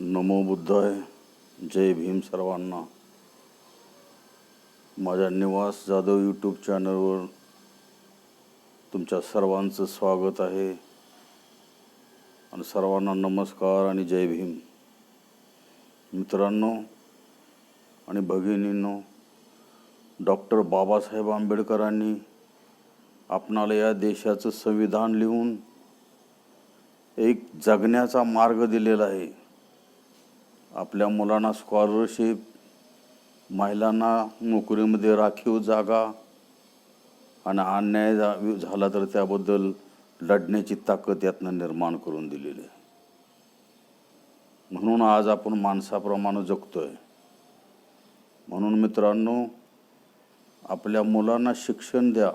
नमो बुद्धाय जय भीम सर्वांना. माझ्या निवास जाधव यूट्यूब चॅनलवर तुमच्या सर्वांचं स्वागत आहे. आणि सर्वांना नमस्कार आणि जय भीम. मित्रांनो आणि भगिनींनो डॉक्टर बाबासाहेब आंबेडकरांनी आपणाला या देशाचं संविधान लिहून एक जगण्याचा मार्ग दिलेला आहे. आपल्या मुलांना स्कॉलरशिप महिलांना नोकरीमध्ये राखीव जागा आणि अन्याय झाला तर त्याबद्दल लढण्याची ताकद यातनं निर्माण करून दिलेली आहे. म्हणून आज आपण माणसाप्रमाणे आहे म्हणून मित्रांनो आपल्या मुलांना शिक्षण द्या.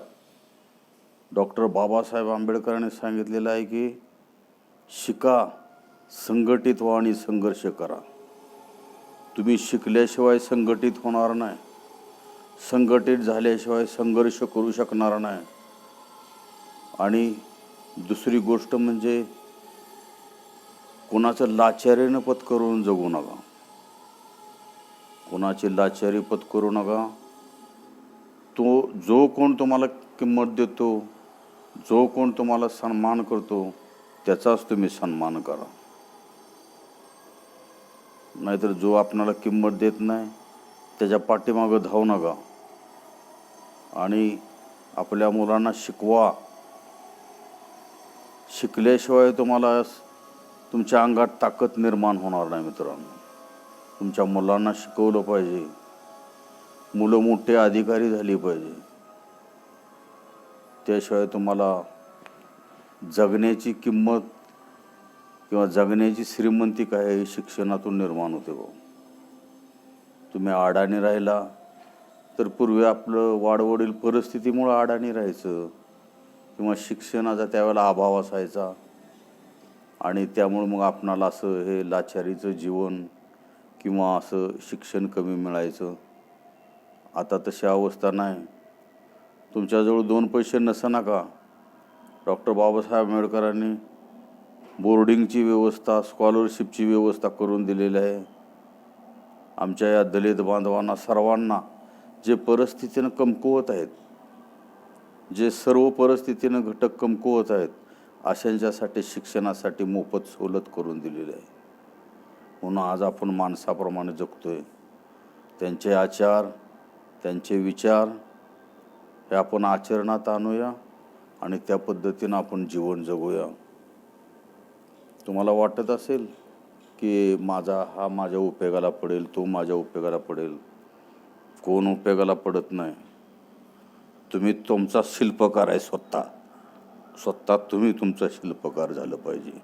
डॉक्टर बाबासाहेब आंबेडकरांनी सांगितलेलं आहे की शिका संघटित व्हा आणि संघर्ष करा. तुम्ही शिकल्याशिवाय संघटित होणार नाही. संघटित झाल्याशिवाय संघर्ष करू शकणार नाही. आणि दुसरी गोष्ट म्हणजे कोणाचं लाचार्यानं पत्करून जगू नका. कोणाची लाचारी पत्करू नका. तो जो कोण तुम्हाला किंमत देतो जो कोण तुम्हाला सन्मान करतो त्याचाच तुम्ही सन्मान करा. नाहीतर जो आपणाला किंमत देत नाही त्याच्या पाठीमागं धावू नका. आणि आपल्या मुलांना शिकवा. शिकल्याशिवाय तुम्हाला तुमच्या अंगात ताकद निर्माण होणार नाही मित्रांनो. तुमच्या मुलांना शिकवलं पाहिजे. मुलं मोठे अधिकारी झाली पाहिजे. त्याशिवाय तुम्हाला जगण्याची किंमत किंवा जगण्याची श्रीमंती काय आहे शिक्षणातून निर्माण होते भाऊ. तुम्ही आडाणी राहिला तर पूर्वी आपलं वाडवडील परिस्थितीमुळं आडाणी राहायचं किंवा शिक्षणाचा त्यावेळेला अभाव असायचा आणि त्यामुळं मग आपणाला असं हे लाचारीचं जीवन किंवा असं शिक्षण कमी मिळायचं. आता तशी अवस्था नाही. तुमच्याजवळ दोन पैसे नसना का डॉक्टर बाबासाहेब आंबेडकरांनी बोर्डिंगची व्यवस्था स्कॉलरशिपची व्यवस्था करून दिलेली आहे. आमच्या या दलित बांधवांना सर्वांना जे परिस्थितीनं कमकुवत आहेत जे सर्व परिस्थितीनं घटक कमकुवत आहेत अशांच्यासाठी शिक्षणासाठी मोफत सवलत करून दिलेली आहे. म्हणून आज आपण माणसाप्रमाणे जगतो आहे त्यांचे आचार त्यांचे विचार हे आपण आचरणात आणूया आणि त्या पद्धतीनं आपण जीवन जगूया. तुम्हाला वाटत असेल की माझा हा माझ्या उपयोगाला पडेल तो माझ्या उपयोगाला पडेल. कोण उपयोगाला पडत नाही. तुम्ही तुमचा शिल्पकार आहे स्वतः. स्वतः तुम्ही तुमचा शिल्पकार झालं पाहिजे.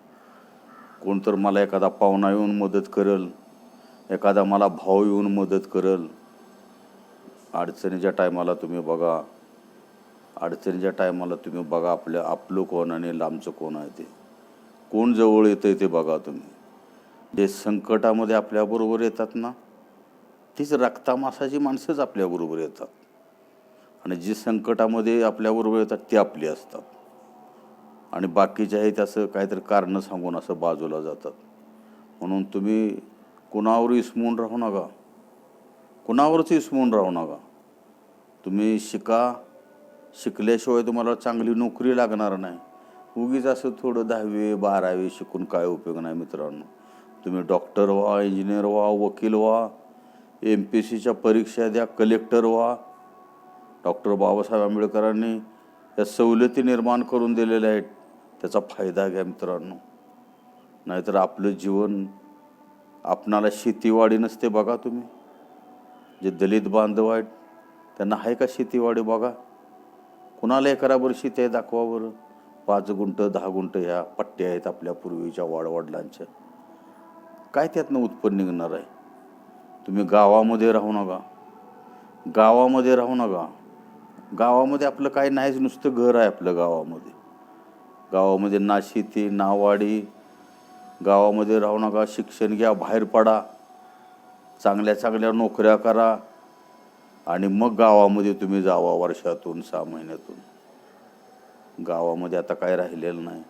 कोणतर मला एखादा पाहुणा येऊन मदत करेल एखादा मला भाव येऊन मदत करेल. अडचणीच्या टायमाला तुम्ही बघा. अडचणीच्या टायमाला तुम्ही बघा आपल्या आपलं कोण आणि लांबचं कोण आहे ते. कोण जवळ येतं ते बघा तुम्ही. जे संकटामध्ये आपल्याबरोबर येतात ना तीच रक्तामासाची माणसंच आपल्याबरोबर येतात. आणि जी संकटामध्ये आपल्याबरोबर येतात ते आपली असतात. आणि बाकीच्या हे त्याचं काहीतरी कारणं सांगून असं बाजूला जातात. म्हणून तुम्ही कुणावर इसमून राहू नका. कुणावरच इसमून राहू नका. तुम्ही शिका. शिकल्याशिवाय तुम्हाला चांगली नोकरी लागणार नाही. उगीच असं थोडं दहावी बारावी शिकून काय उपयोग नाही मित्रांनो. तुम्ही डॉक्टर व्हा इंजिनियर व्हा वकील व्हा एम पी सीच्या परीक्षा द्या कलेक्टर व्हा. डॉक्टर बाबासाहेब आंबेडकरांनी या सवलती निर्माण करून दिलेल्या आहेत. त्याचा फायदा घ्या मित्रांनो. नाहीतर आपलं जीवन आपणाला शेतीवाडी नसते बघा तुम्ही. जे दलित बांधव आहेत त्यांना आहे का शेतीवाडी बघा? कुणाला बरं शेती आहे दाखवा बरं. पाच गुंट दहा गुंट ह्या पट्ट्या आहेत आपल्या पूर्वीच्या वाडवडिलांच्या. काय त्यातनं उत्पन्न निघणार आहे? तुम्ही गावामध्ये राहू नका. गावामध्ये राहू नका. गावामध्ये आपलं काय नाहीच नुसतं घर आहे आपलं गावामध्ये. गावामध्ये ना शेती ना वाडी गावामध्ये राहू नका शिक्षण घ्या बाहेर पडा चांगल्या चांगल्या नोकऱ्या करा आणि मग गावामध्ये तुम्ही जावा वर्षातून सहा महिन्यातून. गावामध्ये आता काय राहिलेलं नाही.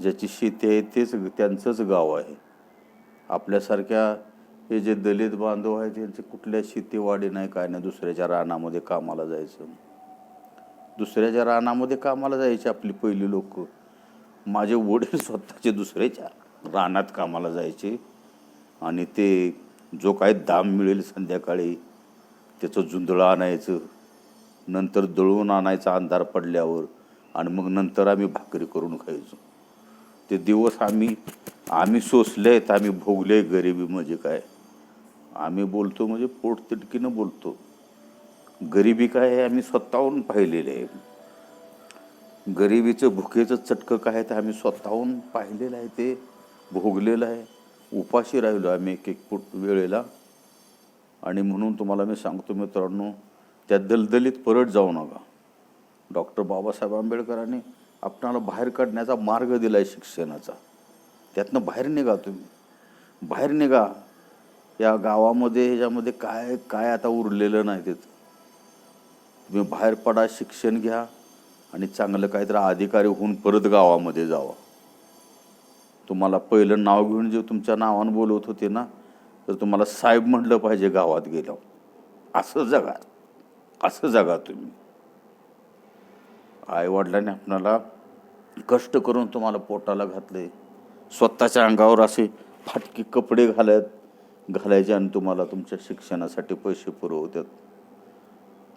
ज्याची शेती आहे तेच त्यांचंच गाव आहे. आपल्यासारख्या हे जे दलित बांधव आहेत त्यांचे कुठल्या शेतीवाडी नाही काय नाही दुसऱ्याच्या रानामध्ये कामाला जायचं. दुसऱ्याच्या रानामध्ये कामाला जायचे आपली पहिली लोक. माझे वडील स्वतःचे दुसऱ्याच्या रानात कामाला जायचे. आणि ते जो काय दाम मिळेल संध्याकाळी त्याचं जुंदळं आणायचं. नंतर दळून आणायचा अंधार पडल्यावर. आणि मग नंतर आम्ही भाकरी करून खायचो. ते दिवस आम्ही आम्ही सोसले आहेत आम्ही भोगले गरिबी म्हणजे काय? आम्ही बोलतो म्हणजे पोट तिटकीनं बोलतो. गरिबी काय आहे? आम्ही स्वतःहून पाहिलेले आहे. गरिबीचं भुकेचं चटकं काय आहे ते आम्ही स्वतःहून पाहिलेलं आहे ते भोगलेलं आहे. उपाशी राहिलो आम्ही एक एक फूट वेळेला. आणि म्हणून तुम्हाला मी सांगतो मित्रांनो त्या दलदलीत परत जाऊ नका. डॉक्टर बाबासाहेब आंबेडकरांनी आपणाला बाहेर काढण्याचा मार्ग दिला आहे शिक्षणाचा. त्यातनं बाहेर निघा तुम्ही. बाहेर निघा. या गावामध्ये ह्याच्यामध्ये काय काय आता उरलेलं नाही तिथं. तुम्ही बाहेर पडा शिक्षण घ्या आणि चांगलं काहीतरी अधिकारी होऊन परत गावामध्ये जावा. तुम्हाला पहिलं नाव घेऊन जे तुमच्या नावानं बोलवत होते ना तर तुम्हाला साहेब म्हटलं पाहिजे गावात गेल्यावर. असं जगा. असं जगा तुम्ही. आईवडिलांनी आपणाला कष्ट करून तुम्हाला पोटाला घातले. स्वतःच्या अंगावर असे फाटके कपडे घालत घालायचे आणि तुम्हाला तुमच्या शिक्षणासाठी पैसे पुरवतात.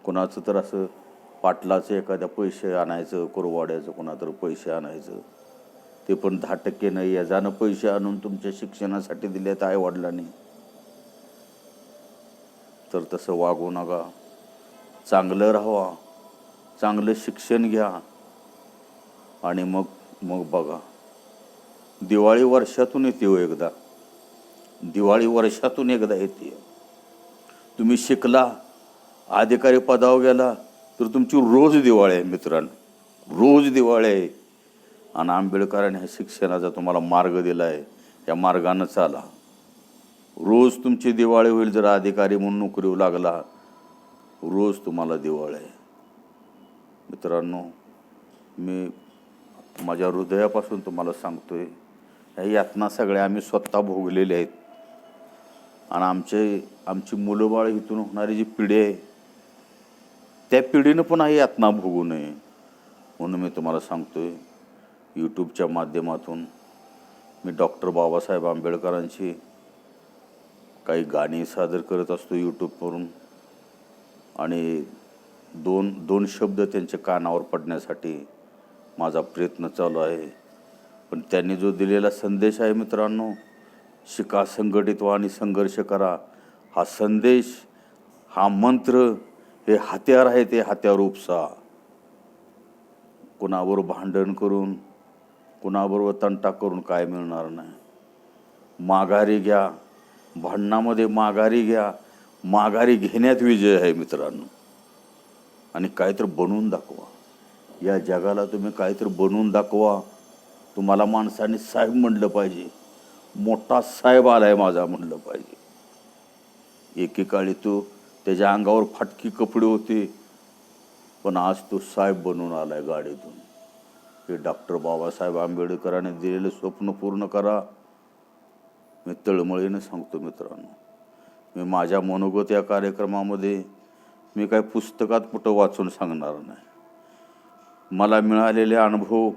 कोणाचं तर असं पाटलाचं एखाद्या पैसे आणायचं कुरवाड्याचं कोणातर पैसे आणायचं. ते पण दहा टक्के नाही याजानं पैसे आणून तुमच्या शिक्षणासाठी दिलेत आईवडिलांनी. तर तसं वागू नका. चांगलं राहावा. चांगलं शिक्षण घ्या आणि मग मग बघा. दिवाळी वर्षातून येते हो एकदा. दिवाळी वर्षातून एकदा येते. तुम्ही शिकला अधिकारी पदावर गेला तर तुमची रोज दिवाळी आहे मित्रांनो. रोज दिवाळी आहे. आणि आंबेडकरांनी ह्या शिक्षणाचा तुम्हाला मार्ग दिला आहे. या मार्गानं चाला. रोज तुमची दिवाळी होईल जर अधिकारी म्हणून नोकरीवर लागला रोज तुम्हाला दिवाळी आहे. मित्रांनो मी माझ्या हृदयापासून तुम्हाला सांगतोय ह्या यातना सगळ्या आम्ही स्वतः भोगलेल्या आहेत. आणि आमचे आमची मुलं बाळ इथून होणारी जी पिढी आहे त्या पिढीनं पण ही यातना भोगू नये म्हणून मी तुम्हाला सांगतो आहे यूट्यूबच्या माध्यमातून मी डॉक्टर बाबासाहेब आंबेडकरांची काही गाणी सादर करत असतो यूट्यूबवरून. आणि दोन दोन शब्द त्यांच्या कानावर पडण्यासाठी माझा प्रयत्न चालू आहे. पण त्यांनी जो दिलेला संदेश आहे मित्रांनो शिका संघटित व्हा आणि संघर्ष करा. हा संदेश हा मंत्र हे हत्यार आहे ते हत्यार उपसा. कुणावर भांडण करून कुणाबरोबर तंटा करून काय मिळणार नाही. माघारी घ्या. भांडणामध्ये माघारी घ्या. माघारी घेण्यात विजय आहे मित्रांनो. आणि काहीतरी बनवून दाखवा. या जगाला तुम्ही काहीतरी बनवून दाखवा. तुम्हाला माणसाने साहेब म्हणलं पाहिजे. मोठा साहेब आला आहे माझा म्हणलं पाहिजे. एकेकाळी तो त्याच्या अंगावर फाटकी कपडे होते. पण आज तो साहेब बनून आहे गाडीतून. हे डॉक्टर बाबासाहेब आंबेडकरांनी दिलेलं स्वप्न पूर्ण करा. मी तळमळीनं सांगतो मित्रांनो. मी माझ्या मनोगत या कार्यक्रमामध्ये मी काय पुस्तकात कुठं वाचून सांगणार नाही. मला मिळालेले अनुभव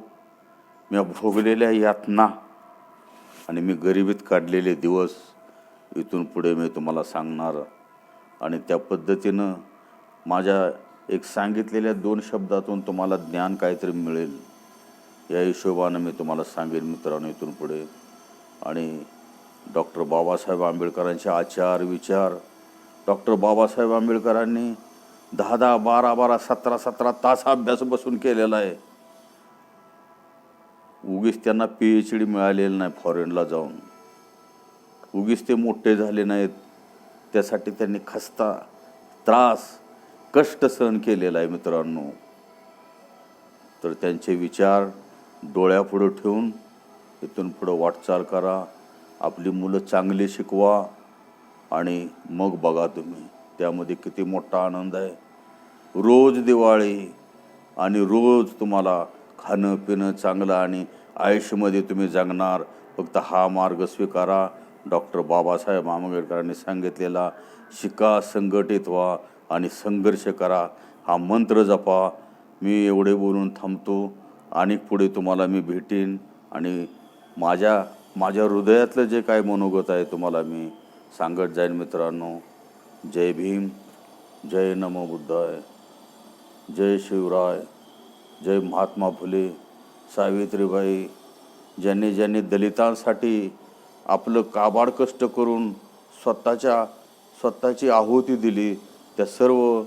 मी भोगलेल्या यातना आणि मी गरिबीत काढलेले दिवस इथून पुढे मी तुम्हाला सांगणार. आणि त्या पद्धतीनं माझ्या एक सांगितलेल्या दोन शब्दातून तुम्हाला ज्ञान काहीतरी मिळेल. या हिशोबानं मी तुम्हाला सांगेन मित्रांनो इथून पुढे. आणि डॉक्टर बाबासाहेब आंबेडकरांचे आचार विचार डॉक्टर बाबासाहेब आंबेडकरांनी दहा दहा बारा बारा सतरा सतरा तास अभ्यास बसून केलेला आहे. उगीच त्यांना पी एच डी मिळालेलं नाही फॉरेनला जाऊन. उगीच ते मोठे झाले नाहीत. त्यासाठी त्यांनी खस्ता त्रास कष्ट सहन केलेला आहे मित्रांनो. तर त्यांचे विचार डोळ्यापुढं ठेवून इथून पुढं वाटचाल करा. आपली मुलं चांगली शिकवा आणि मग बघा तुम्ही. त्यामध्ये किती मोठा आनंद आहे. रोज दिवाळी आणि रोज तुम्हाला खाणं पिणं चांगलं आणि आयुष्यामध्ये तुम्ही जगणार. फक्त हा मार्ग स्वीकारा. डॉक्टर बाबासाहेब आंबेडकरांनी सांगितलेला शिका संघटित व्हा आणि संघर्ष करा. हा मंत्र जपा. मी एवढे बोलून थांबतो. आणि पुढे तुम्हाला मी भेटीन आणि माझ्या माझ्या हृदयातलं जे काय मनोगत आहे तुम्हाला मी सांगत जाईन मित्रांनो. जय भीम जय नमो बुद्धाय जय शिवराय जय महात्मा फुले सावित्रीबाई ज्यांनी ज्यांनी दलितांसाठी आपलं काबाड कष्ट करून स्वतःच्या स्वतःची आहुती दिली त्या सर्व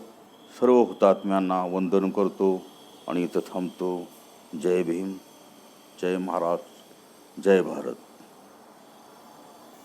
सर्व हुतात्म्यांना वंदन करतो आणि इथं थांबतो. जय भीम जय महाराज जय भारत.